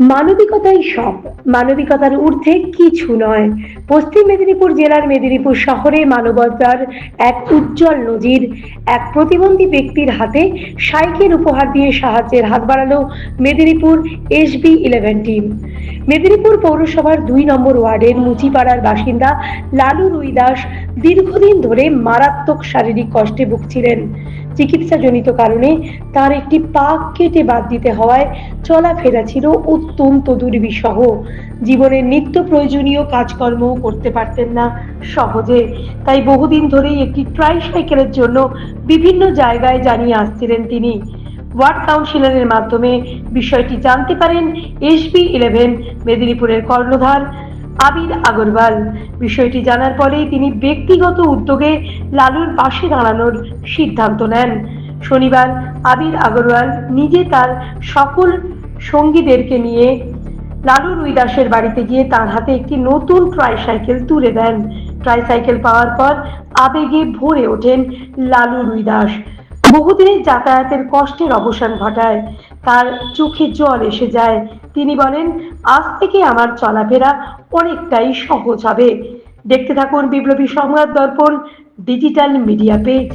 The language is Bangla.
মানবিকতাই সব। মানবিকতার ঊর্ধ্বে কিছু নয়। পশ্চিম মেদিনীপুর জেলার মেদিনীপুর শহরে মানবতার এক উজ্জ্বল নজির, এক প্রতিবন্ধী ব্যক্তির হাতে সাইকেল উপহার দিয়ে সাহায্যের হাত বাড়ালো Medinipur SB eleven team. Medinipur পৌরসভার দুই নম্বর ওয়ার্ডের মুচিপাড়ার বাসিন্দা লালু রুইদাস দীর্ঘদিন ধরে মারাত্মক শারীরিক কষ্টে ভুগছিলেন। চিকিৎসাজনিত কারণে তার একটি পা কেটে বাদ দিতে হওয়ায় চলাফেরা ছিল অত্যন্ত দুর্বিষহ। জীবনের নিত্য প্রয়োজনীয় কাজকর্ম করতে পারতেন না সহজে। তাই বহুদিন ধরেই একটি ট্রাইসাইকেলের জন্য বিভিন্ন জায়গায় জানিয়ে আসছিলেন তিনি। ওয়ার্ড কাউন্সিলরের মাধ্যমে বিষয়টি জানতে পারেন এসবি ইলেভেন, মেদিনীপুরের কর্ণধার আবির আগরওয়াল। বিষয়টি জানার পরেই তিনি ব্যক্তিগত উদ্যোগে লালুর পাশে দাঁড়ানোর সিদ্ধান্ত নেন। শনিবার আবির আগরওয়াল নিজে তার সকল সঙ্গীদেরকে নিয়ে লালু রুইদাসের বাড়িতে গিয়ে তার হাতে একটি নতুন ট্রাইসাইকেল তুলে দেন। ট্রাইসাইকেল পাওয়ার পর আবেগে ভরে ওঠেন লালু রুইদাস বহুদিনের যাতায়াতের কষ্টের অবসান ঘটায়। তার চোখে জল এসে যায়। তিনি বলেন, আজ থেকে আমার চলাফেরা অনেকটাই সহজ হবে। দেখতে থাকুন বিপ্লবী সংবাদ দর্পণ, ডিজিটাল মিডিয়া পেজ।